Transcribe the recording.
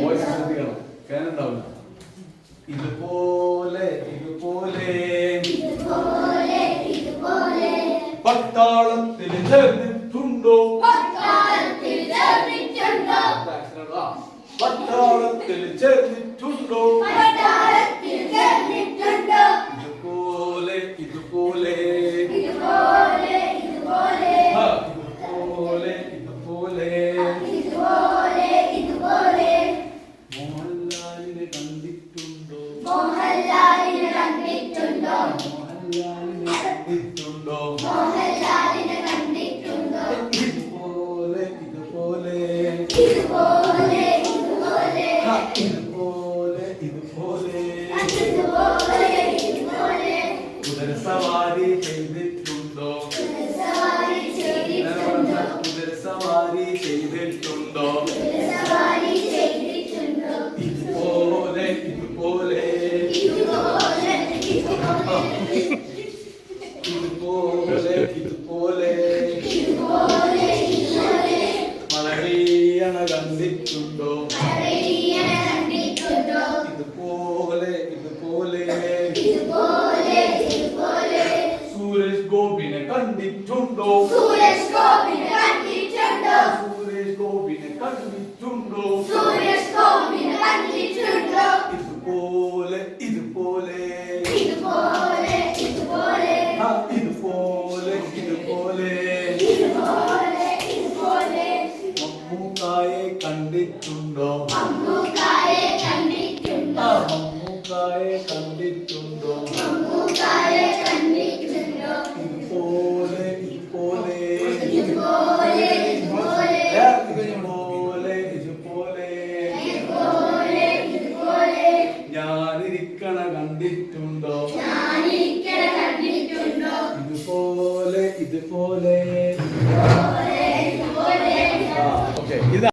Voice ശ്രദ്ധിക്കണം. Fan ഉണ്ടാവില്ല ഇതുപോലെ ഇതുപോലെ. പട്ടാളത്തിൽ ചേർന്നിട്ടുണ്ടോ? പട്ടാളത്തിൽ ചേർന്നിട്ടുണ്ടോ? കുതിരസവാരി ചെയ്തിട്ടുണ്ടോ? സവാരി ചെയ്തിട്ടുണ്ടോ? കണ്ടിട്ടുണ്ടോ? ഇതുപോലെ ഇതുപോലെ. സൂരജ് ഗോപിനെ കണ്ടിട്ടുണ്ടോ? സൂരജ് ഗോപിനെ കണ്ടിട്ടുണ്ടോ? സൂരജ് ഗോപിനെ കണ്ടിട്ടുണ്ടോ? സൂരജ് ഗോപിനെ കണ്ടിട്ടുണ്ടോ? ഇതുപോലെ ഇതുപോലെ. ഇതുപോലെ ഇതുപോലെ. ഇതുപോലെ ഇതുപോലെ. മമ്മൂക്കായെ കണ്ടിട്ടുണ്ടോ? മമ്മൂക്കായെ കണ്ടിട്ടുണ്ടോ? മമ്മൂക്കായെ കണ്ടിട്ടുണ്ടോ? മമ്മൂക്കായെ കണ്ടിട്ടുണ്ടോ? ഇതുപോലെ ഇതുപോലെ ഇതുപോലെ ഇതുപോലെ. ഏ, ഇതുപോലെ ഇതുപോലെ. ഇതുപോലെ ഇതുപോലെ. ഞാനിരിക്കണ കണ്ടിട്ടുണ്ടോ? ഞാനിരിക്കണ കണ്ടിട്ടുണ്ടോ? ഇതുപോലെ. ഇതുപോലെ.